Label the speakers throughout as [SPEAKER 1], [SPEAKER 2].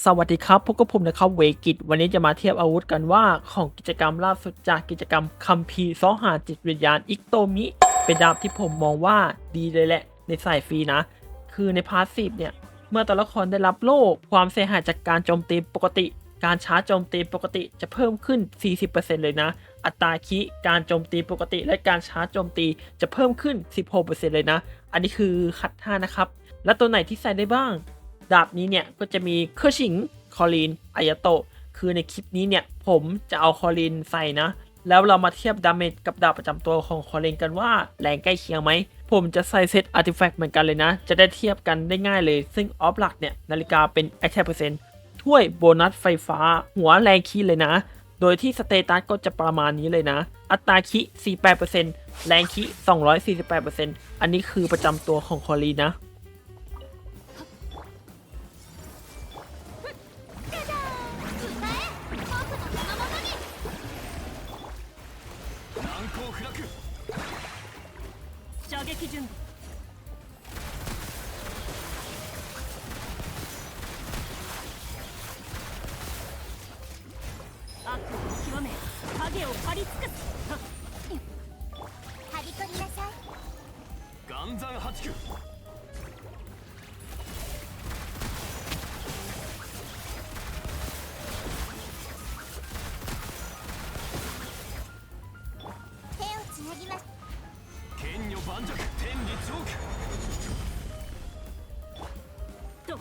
[SPEAKER 1] สวัสดีครับพวกกับผมนะครับเวกิตวันนี้จะมาเทียบอาวุธกันว่าของกิจกรรมล่าสุดจากกิจกรรมคัมภีร์ซ้อหาจิตวิญญาณอิกโตมิ เป็นดาบที่ผมมองว่าดีเลยแหละ ในสายฟรีนะ คือในพาสซีฟเนี่ย เมื่อตัวละครได้รับโล่ความเสียหายจากการโจมตีปกติ การชาร์จโจมตีปกติจะเพิ่มขึ้น 40%เลยนะ อัตราคิการโจมตีปกติ และการชาร์จโจมตีจะเพิ่มขึ้น 16%เลยนะ อันนี้คือคัดท่านะครับ และตัวไหนที่ใส่ได้บ้าง ดาบนี้เนี่ยก็จะมีเคอร์ชิงคอลีนอายโตะคือในคลิปนี้เนี่ยผมจะเอาคอลีนใส่นะ แล้วเรามาเทียบดาเมจกับดาบประจำตัวของคอลีนกันว่าแรงใกล้เคียงไหม ผมจะใส่เซตอาร์ติแฟกต์เหมือนกันเลยนะ จะได้เทียบกันได้ง่ายเลย ซึ่งออฟหลักเนี่ยนาฬิกาเป็น a t t a c เปอร์เซ็นต์ถ้วยโบนัสไฟฟ้า หัวแรงคีเลยนะ โดยที่สเตตัสก็จะประมาณนี้เลยนะ อัตราคิ48%แรงคิ248%อันนี้คือประจำตัวของคอลีนนะ
[SPEAKER 2] 射撃準備。悪を極め影を張り尽くす。はっ
[SPEAKER 3] はびこりなさい。
[SPEAKER 4] 岩山八九
[SPEAKER 2] と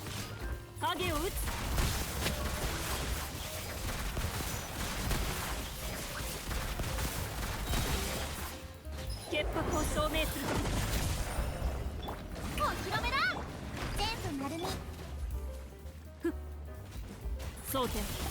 [SPEAKER 2] 影を打つ。潔白を証明する
[SPEAKER 3] お披露目だ全部丸み
[SPEAKER 2] 争点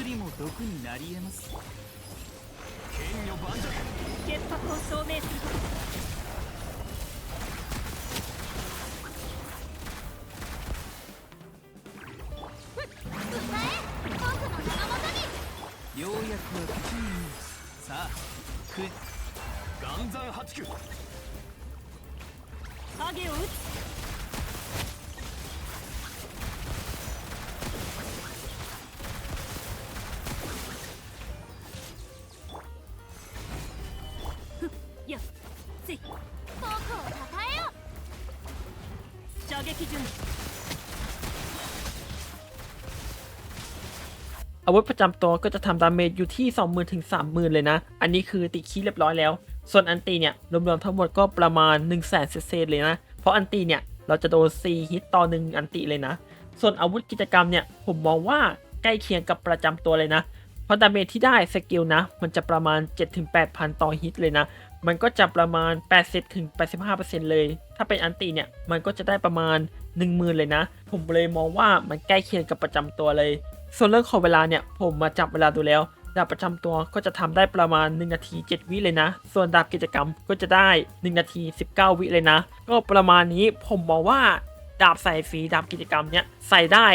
[SPEAKER 5] 薬も毒になり得ます。
[SPEAKER 4] 剣女盤石。
[SPEAKER 2] 潔白を証明する
[SPEAKER 5] うやくは口に。さあ食え。
[SPEAKER 4] 岩山八九。
[SPEAKER 2] 影を打つ 撃準備
[SPEAKER 1] อาวุธประจำตัวก็จะทำดาเมจอยู่ที่ 20,000ถึง30,000 เลยนะ อันนี้คือติดคีย์เรียบร้อยแล้ว ส่วนอันตีเนี่ย รวมๆทั้งหมดก็ประมาณ 1 0 0 0 0แสนเศษๆเลยนะ เพราะอันตีเนี่ย เราจะโดน 4 ฮิตต่อ 1 อันติเลยนะ ส่วนอาวุธกิจกรรมเนี่ย ผมมองว่าใกล้เคียงกับประจำตัวเลยนะ เพ ราะดาเมจที่ได้สกิลนะ มันจะประมาณ 7-8,000 ต่อฮิตเลยนะ มันก็จะประมาณ 80-85%เลย ถ้าเป็นอันตีเนี่ย มันก็จะได้ประมาณ 10,000 เลยนะ ผมเลยมองว่ามันใกล้เคียงกับประจำตัวเลย ส่วนเรื่องของเวลาเนี่ย ผมมาจับเวลาดูแล้วดาบประจำตัวก็จะทำได้ประมาณ 1 นาที 7 วิเลยนะ ส่วนดาบกิจกรรมก็จะได้ 1 นาที 19 วิเลยนะ ก็ประมาณนี้ผมมองว่า ดาบใส่ฟรีดาบกิจกรรมเนี่ยใส่ได้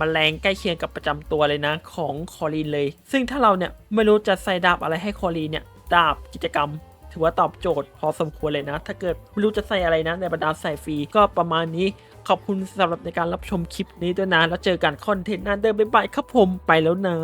[SPEAKER 1] มแมลงใกล้เคียงกับประจำตัวเลยนะของคอรีนเลย ซึ่งถ้าเราเนี่ยไม่รู้จะใส่ดาบอะไรให้คอรีนเนี่ยดาบกิจกรรม ถือว่าตอบโจทย์พอสมควรเลยนะ ถ้าเกิดไม่รู้จะใส่อะไรนะ ในบรรดาใส่ฟรีก็ประมาณนี้ขอบคุณสำหรับในการรับชมคลิปนี้ด้วยนะ แล้วเจอกันคอนเทนต์หน้าเดิมบ๊ายบายครับผมไปแล้วนะ